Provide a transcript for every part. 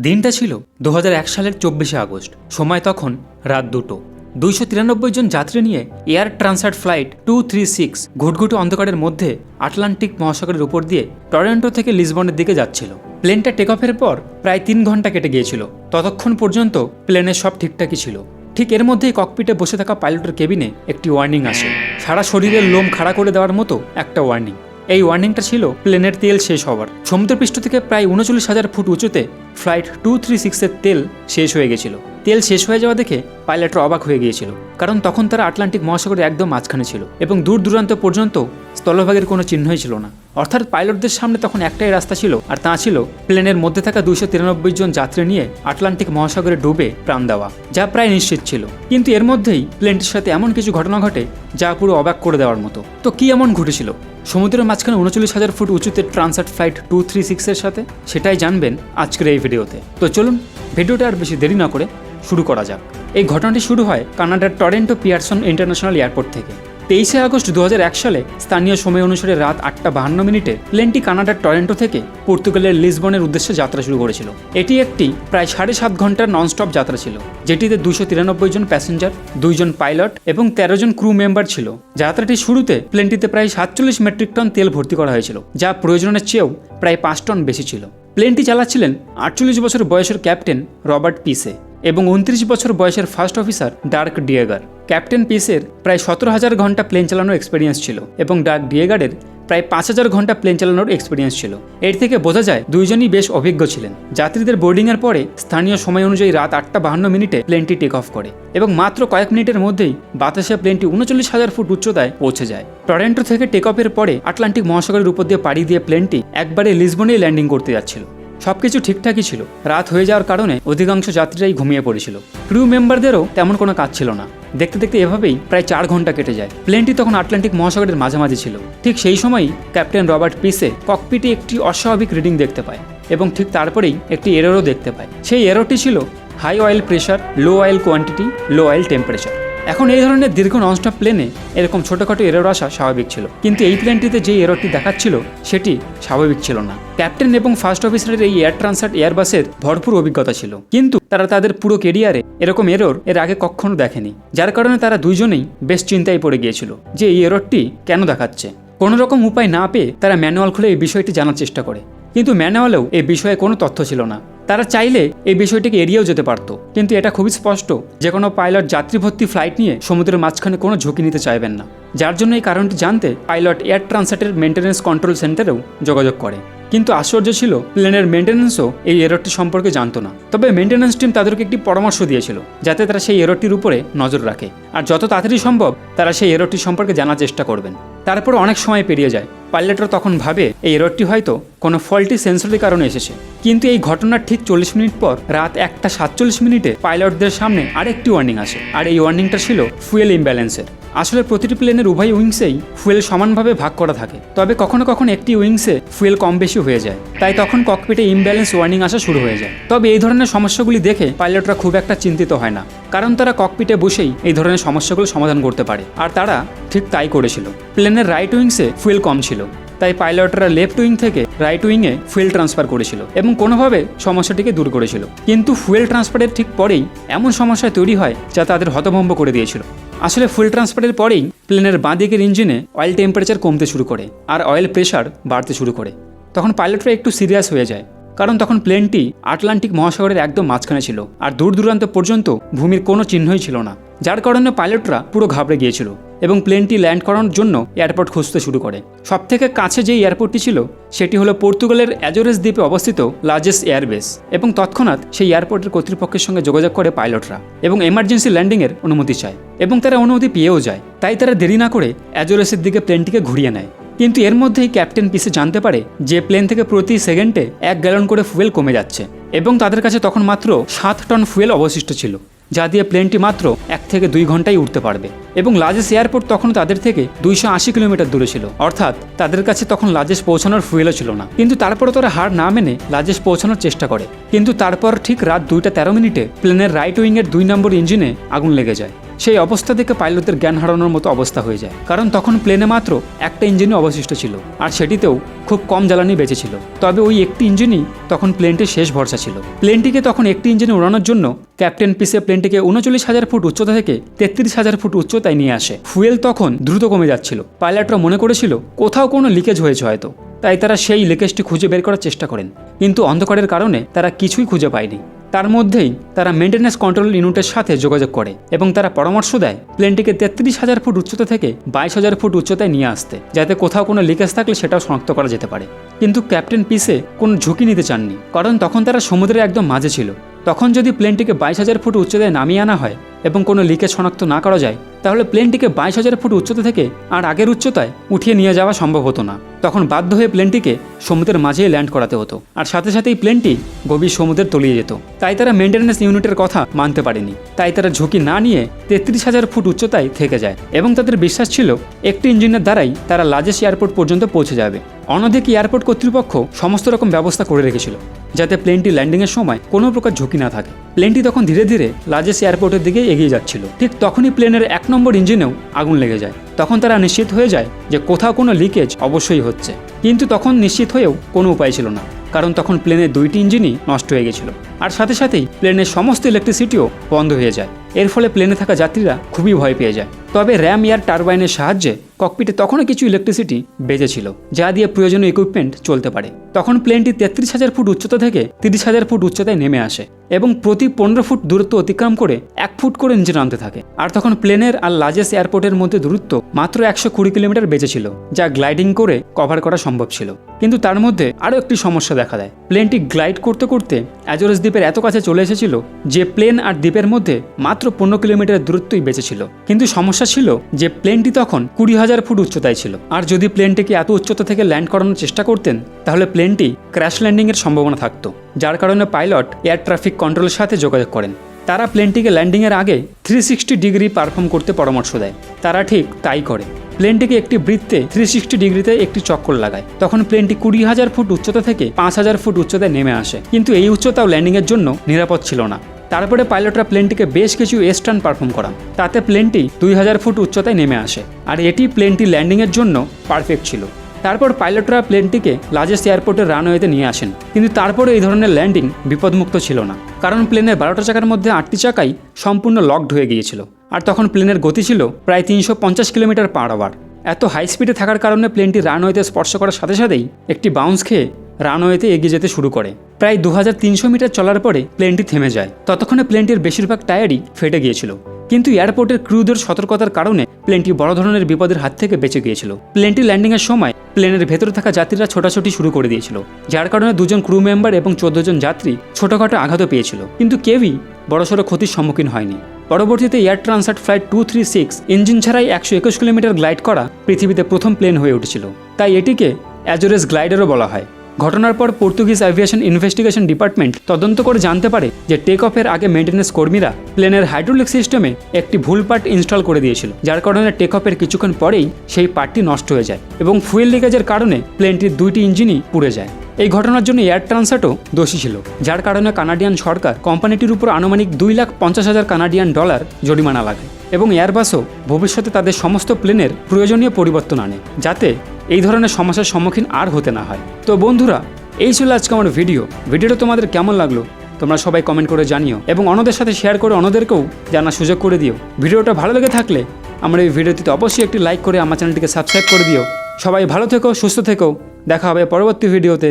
দিনটা ছিল দু হাজার এক সালের চব্বিশে আগস্ট। সময় তখন রাত দুটো। দুইশো তিরানব্বই জন যাত্রী নিয়ে air Transat flight two three six ঘুটঘুটে অন্ধকারের মধ্যে আটলান্টিক মহাসাগরের উপর দিয়ে টরেন্টো থেকে লিসবনের দিকে যাচ্ছিল। প্লেনটা টেক অফের পর প্রায় তিন ঘণ্টা কেটে গিয়েছিল। ততক্ষণ পর্যন্ত প্লেনের সব ঠিকঠাকই ছিল। ঠিক এর মধ্যেই ককপিটে বসে থাকা পাইলটের কেবিনে একটি ওয়ার্নিং আসে। সারা শরীরের লোম খাড়া করে দেওয়ার মতো একটা ওয়ার্নিং এই ওয়ার্নিংটা ছিল প্লেনের তেল শেষ হওয়ার। সমুদ্রপৃষ্ঠ থেকে প্রায় উনচল্লিশ হাজার ফুট উঁচুতে ফ্লাইট টু থ্রি সিক্সের তেল শেষ হয়ে গেছিল। তেল শেষ হয়ে যাওয়া দেখে পাইলটরা অবাক হয়ে গিয়েছিল। কারণ তখন তারা আটলান্টিক মহাসাগরের একদম মাঝখানে ছিল এবং দূর দূরান্ত পর্যন্ত স্থলভাগের কোনো চিহ্নই ছিল না। অর্থাৎ পাইলটদের সামনে তখন একটাই রাস্তা ছিল, আর তা ছিল প্লেনের মধ্যে থাকা দুইশো তিরানব্বই জন যাত্রী নিয়ে আটলান্টিক মহাসাগরে ডুবে প্রাণ দেওয়া, যা প্রায় নিশ্চিত ছিল। কিন্তু এর মধ্যেই প্লেনটির সাথে এমন কিছু ঘটনা ঘটে, যা পুরো অবাক করে দেওয়ার মতো। তো কি এমন ঘটেছিল? সমুদ্রের মাঝখানে উনচল্লিশ হাজার ফুট উঁচুতে ট্রান্সার্ট ফ্লাইট টু থ্রি সিক্সের সাথে? সেটাই জানবেন আজকের এই ভিডিওতে। তো চলুন, ভিডিওটা আর বেশি দেরি না করে শুরু করা যাক। এই ঘটনাটি শুরু হয় কানাডার টরেন্টো পিয়ারসন ইন্টারন্যাশনাল এয়ারপোর্ট থেকে। তেইশে আগস্ট দু সালে স্থানীয় সময় অনুসারে রাত আটটা বাহান্ন মিনিটে প্লেনটি কানাডার টরেন্টো থেকে পর্তুগালের লিসবনের উদ্দেশ্যে যাত্রা শুরু করেছিল। এটি একটি প্রায় সাড়ে সাত ঘণ্টার ননস্টপ যাত্রা ছিল, যেটিতে দুশো তিরানব্বই জন প্যাসেঞ্জার, দুইজন পাইলট এবং তেরো জন ক্রু মেম্বার ছিল। যাত্রাটির শুরুতে প্লেনটিতে প্রায় সাতচল্লিশ মেট্রিক টন তেল ভর্তি করা হয়েছিল, যা প্রয়োজনের চেয়েও প্রায় পাঁচ টন বেশি ছিল। প্লেনটি চালাচ্ছিলেন আটচল্লিশ বছর বয়সের ক্যাপ্টেন রবার্ট পিসে। এবং উনত্রিশ বছর বয়সের first officer Dirk DeJager. Captain পিসের প্রায় সতেরো হাজার ঘণ্টা প্লেন চালানোর এক্সপিরিয়েন্স ছিল এবং ডার্ক ডিয়েগারের প্রায় পাঁচ হাজার ঘণ্টা প্লেন চালানোর এক্সপিরিয়েন্স ছিল। এর থেকে বোঝা যায় দুইজনই বেশ অভিজ্ঞ ছিলেন। যাত্রীদের বোর্ডিংয়ের পরে স্থানীয় সময় অনুযায়ী রাত আটটা বাহান্ন মিনিটে প্লেনটি টেক অফ করে এবং মাত্র কয়েক মিনিটের মধ্যেই বাতাসে প্লেনটি উনচল্লিশ হাজার ফুট উচ্চতায় পৌঁছে যায়। টরেন্টো থেকে টেক অফের পরে আটলান্টিক মহাসাগরের উপর দিয়ে পাড়ি দিয়ে প্লেনটি একবারে লিসবনেই ল্যান্ডিং করতে যাচ্ছিল। সবকিছু ঠিকঠাকই ছিল। রাত হয়ে যাওয়ার কারণে অধিকাংশ যাত্রীরাই ঘুমিয়ে পড়েছিল। ক্রু মেম্বারদেরও তেমন কোনো কাজ ছিল না। দেখতে দেখতে এভাবেই প্রায় চার ঘণ্টা কেটে যায়। প্লেনটি তখন আটলান্টিক মহাসাগরের মাঝামাঝি ছিল। ঠিক সেই সময়ই ক্যাপ্টেন রবার্ট পিসে ককপিটে একটি অস্বাভাবিক রিডিং দেখতে পায় এবং ঠিক তারপরেই একটি এরোরও দেখতে পায়। সেই এররটি ছিল high oil pressure low oil quantity, low oil temperature. এখন এই ধরনের দীর্ঘ ননস্টপ প্লেনে এরকম ছোটোখাটো এরর আসা স্বাভাবিক ছিল। কিন্তু এই প্লেনটিতে যে এররটি দেখাচ্ছিল, সেটি স্বাভাবিক ছিল না। ক্যাপ্টেন এবং ফার্স্ট অফিসারের এই এয়ার ট্রান্সার্ট এয়ারবাসের ভরপুর অভিজ্ঞতা ছিল। কিন্তু তারা তাদের পুরো কেরিয়ারে এরকম এরর এর আগে কখনো দেখেনি। যার কারণে তারা দুইজনেই বেশ চিন্তায় পড়ে গিয়েছিল যে এই এররটি কেন দেখাচ্ছে। কোনো রকম উপায় না পেয়ে তারা ম্যানুয়াল খুলে এই বিষয়টি জানার চেষ্টা করে। কিন্তু ম্যানুয়ালেও এই বিষয়ে কোনো তথ্য ছিল না। তারা চাইলে এই বিষয়টিকে এড়িয়েও যেতে পারত। কিন্তু এটা খুবই স্পষ্ট যে কোনো পাইলট যাত্রী ভর্তি ফ্লাইট নিয়ে সমুদ্রের মাঝখানে কোনো ঝুঁকি নিতে চাইবেন না। যার জন্য এই কারণটি জানতে পাইলট এয়ার ট্রান্সার্টের মেনটেন্যান্স কন্ট্রোল সেন্টারেও যোগাযোগ করে। কিন্তু আশ্চর্য ছিল, প্লেনের মেনটেন্যান্সও এই এররটি সম্পর্কে জানতো না। তবে মেনটেন্যান্স টিম তাদেরকে একটি পরামর্শ দিয়েছিল, যাতে তারা সেই এররটির উপরে নজর রাখে। আর যত তাড়াতাড়ি সম্ভব, তারা সেই এররটি সম্পর্কে জানার চেষ্টা করবেন। তারপর অনেক সময় পেরিয়ে যায়। পাইলটরা তখন ভাবে, এই এররটি হয়তো কোনো ফল্টি সেন্সরের কারণে এসেছে। কিন্তু এই ঘটনার ঠিক চল্লিশ মিনিট পর রাত একটা সাতচল্লিশ মিনিটে পাইলটদের সামনে আরেকটি ওয়ার্নিং আসে। আর এই ওয়ার্নিংটা ছিল ফুয়েল ইমব্যালেন্সের। আসলে প্রতিটি প্লেনের উভয় উইংসেই ফুয়েল সমানভাবে ভাগ করা থাকে। তবে কখনো কখনো একটি উইংসে ফুয়েল কম বেশি হয়ে যায়। তাই তখন ককপিটে ইমব্যালেন্স ওয়ার্নিং আসা শুরু হয়ে যায়। তবে এই ধরনের সমস্যাগুলি দেখে পাইলটরা খুব একটা চিন্তিত হয় না। কারণ তারা ককপিটে বসেই এই ধরনের সমস্যাগুলো সমাধান করতে পারে। আর তারা ঠিক তাই করেছিল। প্লেনের রাইট উইংসে ফুয়েল কম ছিল। তাই পাইলটরা লেফট উইং থেকে রাইট উইংয়ে ফুয়েল ট্রান্সফার করেছিল এবং কোনোভাবে সমস্যাটিকে দূর করেছিল। কিন্তু ফুয়েল ট্রান্সফারের ঠিক পরেই এমন সমস্যা তৈরি হয় যা তাদের হতভম্ব করে দিয়েছিল। আসলে ফুল ট্রান্সফারের পরেই প্লেনের বাঁ দিকের ইঞ্জিনে অয়েল টেম্পারেচার কমতে শুরু করে আর অয়েল প্রেশার বাড়তে শুরু করে। তখন পাইলটরা একটু সিরিয়াস হয়ে যায়। কারণ তখন প্লেনটি আটলান্টিক মহাসাগরের একদম মাঝখানে ছিল, আর দূর দূরান্ত পর্যন্ত ভূমির কোনো চিহ্নই ছিল না, যার কারণে পাইলটরা পুরো ঘাবড়ে গিয়েছিল এবং প্লেনটি ল্যান্ড করানোর জন্য এয়ারপোর্ট খুঁজতে শুরু করে। সব থেকে কাছে যে এয়ারপোর্টটি ছিল, সেটি হলো পর্তুগালের অ্যাজোরেস দ্বীপে অবস্থিত লার্জেস্ট এয়ারবেস এবং তৎক্ষণাৎ সেই এয়ারপোর্টের কর্তৃপক্ষের সঙ্গে যোগাযোগ করে পাইলটরা এবং এমার্জেন্সি ল্যান্ডিংয়ের অনুমতি চায় এবং তারা অনুমতি পেয়েও যায়। তাই তারা দেরি না করে অ্যাজোরেসের দিকে প্লেনটিকে ঘুরিয়ে নেয়। কিন্তু এর মধ্যেই ক্যাপ্টেন পিসে জানতে পারে যে প্লেন থেকে প্রতি সেকেন্ডে এক গ্যালন করে ফুয়েল কমে যাচ্ছে এবং তাদের কাছে তখন মাত্র সাত টন ফুয়েল অবশিষ্ট ছিল, যা দিয়ে প্লেনটি মাত্র এক থেকে দুই ঘন্টায় উঠতে পারবে। এবং লাজেস এয়ারপোর্ট তখন তাদের থেকে দুইশো আশি কিলোমিটার দূরে ছিল। অর্থাৎ তাদের কাছে তখন লাজেস পৌঁছানোর ফুয়েলও ছিল না। কিন্তু তারপরে তারা হার না মেনে লাজেস পৌঁছানোর চেষ্টা করে। কিন্তু তারপর ঠিক রাত দুইটা তেরো মিনিটে প্লেনের রাইট উইংয়ের দুই নম্বর ইঞ্জিনে আগুন লেগে যায়। সেই অবস্থা থেকে পাইলটদের জ্ঞান হারানোর মতো অবস্থা হয়ে যায়। কারণ তখন প্লেনে মাত্র একটা ইঞ্জিনই অবশিষ্ট ছিল, আর সেটিতেও খুব কম জ্বালানি বেঁচেছিল তবে ওই একটি ইঞ্জিনই তখন প্লেনটির শেষ ভরসা ছিল। প্লেনটিকে তখন একটি ইঞ্জিনে উড়ানোর জন্য ক্যাপ্টেন পিসে প্লেনটিকে উনচল্লিশ হাজার ফুট উচ্চতা থেকে তেত্রিশ হাজার ফুট উচ্চতায় নিয়ে আসে। ফুয়েল তখন দ্রুত কমে যাচ্ছিল। পাইলটরা মনে করেছিল, কোথাও কোনো লিকেজ হয়েছে হয়তো। তাই তারা সেই লিকেজটি খুঁজে বের করার চেষ্টা করেন। কিন্তু অন্ধকারের কারণে তারা কিছুই খুঁজে পায়নি। তার মধ্যেই তারা মেনটেন্যান্স কন্ট্রোল ইউনিটের সাথে যোগাযোগ করে এবং তারা পরামর্শ দেয়, প্লেনটিকে তেত্রিশ হাজার ফুট উচ্চতা থেকে বাইশ হাজার ফুট উচ্চতায় নিয়ে আসতে, যাতে কোথাও কোনো লিকেজ থাকলে সেটাও শনাক্ত করা যেতে পারে। কিন্তু ক্যাপ্টেন পিসে কোনো ঝুঁকি নিতে চাননি, কারণ তখন তারা সমুদ্রের একদম মাঝে ছিল। তখন যদি প্লেনটিকে বাইশ হাজার ফুট উচ্চতায় নামিয়ে আনা হয় এবং কোনো লিকেজ শনাক্ত না করা যায়, তাহলে প্লেনটিকে বাইশ হাজার ফুট উচ্চতা থেকে আর আগের উচ্চতায় উঠিয়ে নিয়ে যাওয়া সম্ভব হতো না। তখন বাধ্য হয়ে প্লেনটিকে সমুদ্রের মাঝেই ল্যান্ড করাতে হতো। আর সাথে সাথেই প্লেনটি গভীর সমুদ্রের তলিয়ে যেত। তাই তারা মেনটেন্যান্স ইউনিটের কথা মানতে পারেনি। তাই তারা ঝুঁকি না নিয়ে তেত্রিশ হাজার ফুট উচ্চতায় থেকে যায় এবং তাদের বিশ্বাস ছিল একটি ইঞ্জিনের দ্বারাই তারা লাজেস্ট এয়ারপোর্ট পর্যন্ত পৌঁছে যাবে। অন্যদিকে এয়ারপোর্ট কর্তৃপক্ষ সমস্ত রকম ব্যবস্থা করে রেখেছিল, যাতে প্লেনটি ল্যান্ডিংয়ের সময় কোনো প্রকার ঝুঁকি না থাকে। প্লেনটি তখন ধীরে ধীরে লাজেস্ট এয়ারপোর্টের দিকে এগিয়ে যাচ্ছিল। ঠিক তখনই প্লেনের এক নম্বর ইঞ্জিনেও আগুন লেগে যায়। তখন তারা নিশ্চিত হয়ে যায় যে কোথাও কোনো লিকেজ অবশ্যই হচ্ছে। কিন্তু তখন নিশ্চিত হয়েও কোনো উপায় ছিল না, কারণ তখন প্লেনের দুইটি ইঞ্জিনই নষ্ট হয়ে গেছিল। আর সাথে সাথেই প্লেনের সমস্ত ইলেকট্রিসিটিও বন্ধ হয়ে যায়। এর ফলে প্লেনে থাকা যাত্রীরা খুবই ভয় পেয়ে যায়। তবে র্যাম এয়ার টারবাইনের সাহায্যে ককপিটে তখনও কিছু ইলেকট্রিসিটি বেঁচেছিল যা দিয়ে প্রয়োজনীয় ইকুইপমেন্ট চলতে পারে। তখন প্লেনটি তেত্রিশ হাজার ফুট উচ্চতা থেকে তিরিশ হাজার ফুট উচ্চতায় নেমে আসে এবং প্রতি পনেরো ফুট দূরত্ব অতিক্রম করে এক ফুট করে নিচে নামতে থাকে। আর তখন প্লেনের আর লার্জেস্ট এয়ারপোর্টের মধ্যে দূরত্ব মাত্র একশো কুড়ি কিলোমিটার বেঁচেছিল যা গ্লাইডিং করে কভার করা সম্ভব ছিল। কিন্তু তার মধ্যে আরও একটি সমস্যা দেখা দেয়। প্লেনটি গ্লাইড করতে করতে অ্যাজোরেস দ্বীপের এত কাছে চলে এসেছিল যে প্লেন আর দ্বীপের মধ্যে মাত্র পনেরো কিলোমিটার দূরত্বই বেঁচেছিল কিন্তু সমস্যা ছিল যে প্লেনটি তখন কুড়ি হাজার ফুট উচ্চতায় ছিল। আর যদি প্লেনটিকে এত উচ্চতা থেকে ল্যান্ড করানোর চেষ্টা করতেন, তাহলে প্লেনটি ক্র্যাশ ল্যান্ডিংয়ের সম্ভাবনা থাকতো। যার কারণে পাইলট এয়ার ট্রাফিক কন্ট্রোলের সাথে যোগাযোগ করেন। তারা প্লেনটিকে ল্যান্ডিংয়ের আগে থ্রি সিক্সটি ডিগ্রি পারফর্ম করতে পরামর্শ দেয়। তারা ঠিক তাই করে। প্লেনটিকে একটি বৃত্তে থ্রি সিক্সটি ডিগ্রিতে একটি চক্কর লাগায়। তখন প্লেনটি কুড়ি হাজার ফুট উচ্চতা থেকে পাঁচ হাজার ফুট উচ্চতায় নেমে আসে। কিন্তু এই উচ্চতাও ল্যান্ডিংয়ের জন্য নিরাপদ ছিল না। তারপরে পাইলটরা প্লেনটিকে বেশ কিছু এস্টার্ন পারফর্ম করান। তাতে প্লেনটি দুই হাজার ফুট উচ্চতায় নেমে আসে। আর এটি প্লেনটি ল্যান্ডিংয়ের জন্য পারফেক্ট ছিল। তারপর পাইলটরা প্লেনটিকে লার্জেস্ট এয়ারপোর্টের রানওয়েতে নিয়ে আসেন। কিন্তু তারপরে এই ধরনের ল্যান্ডিং বিপদমুক্ত ছিল না। কারণ প্লেনের বারোটা চাকার মধ্যে আটটি চাকাই সম্পূর্ণ লকড হয়ে গিয়েছিল। আর তখন প্লেনের গতি ছিল প্রায় তিনশো পঞ্চাশ কিলোমিটার পার আওয়ার এত হাই স্পিডে থাকার কারণে প্লেনটি রানওয়েতে স্পর্শ করার সাথে সাথেই একটি বাউন্স খেয়ে রানওয়েতে এগিয়ে যেতে শুরু করে। প্রায় দু হাজার তিনশো মিটার চলার পরে প্লেনটি থেমে যায়। ততক্ষণে প্লেনটির বেশিরভাগ টায়ারই ফেটে গিয়েছিল। কিন্তু এয়ারপোর্টের ক্রুদের সতর্কতার কারণে প্লেনটি বড় ধরনের বিপদের হাত থেকে বেঁচে গিয়েছিল। প্লেনটি ল্যান্ডিংয়ের সময় প্লেনের ভেতরে থাকা যাত্রীরা ছোটাছুটি শুরু করে দিয়েছিল, যার কারণে দুজন ক্রু মেম্বার এবং চোদ্দ জন যাত্রী ছোটখাটো আঘাতও পেয়েছিল। কিন্তু কেউই বড়সড় ক্ষতির সম্মুখীন হয়নি। পরবর্তীতে air Transat flight two three six engine ছাড়াই একশো একুশ কিলোমিটার গ্লাইড করা পৃথিবীতে প্রথম প্লেন হয়ে উঠেছিল। তাই এটিকে অ্যাজোরেস গ্লাইডারও বলা হয়। ঘটনার পর পর্তুগিজ অ্যাভিয়েশন ইনভেস্টিগেশন ডিপার্টমেন্ট তদন্ত করে জানতে পারে যে টেক অফের আগে মেনটেন্যান্স কর্মীরা প্লেনের হাইড্রোলিক সিস্টেমে একটি ভুল পার্ট ইনস্টল করে দিয়েছিল, যার কারণে টেক অফের কিছুক্ষণ পরেই সেই পার্টটি নষ্ট হয়ে যায় এবং ফুয়েল লিকেজের কারণে প্লেনটির দুইটি ইঞ্জিনই পুড়ে যায়। এই ঘটনার জন্য এয়ার ট্রান্সার্টও দোষী ছিল, যার কারণে কানাডিয়ান সরকার কোম্পানিটির উপর আনুমানিক দুই লাখ পঞ্চাশ হাজার কানাডিয়ান ডলার জরিমানা লাগে এবং এয়ারবাসও ভবিষ্যতে তাদের সমস্ত প্লেনের প্রয়োজনীয় পরিবর্তন আনে, যাতে এই ধরনের সমস্যার সম্মুখীন আর হতে না হয়। তো বন্ধুরা, এই ছিল আজকে আমার ভিডিও। ভিডিওটা তোমাদের কেমন লাগল? তোমরা সবাই কমেন্ট করে জানিও এবং অন্যদের সাথে শেয়ার করে অন্যদেরকেও জানার সুযোগ করে দিও। ভিডিওটা ভালো লেগে থাকলে আমার এই ভিডিওটিতে অবশ্যই একটি লাইক করে আমার চ্যানেলটিকে সাবস্ক্রাইব করে দিও। সবাই ভালো থেকো, সুস্থ থেকো। দেখা হবে পরবর্তী ভিডিওতে।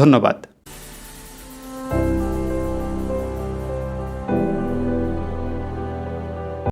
ধন্যবাদ।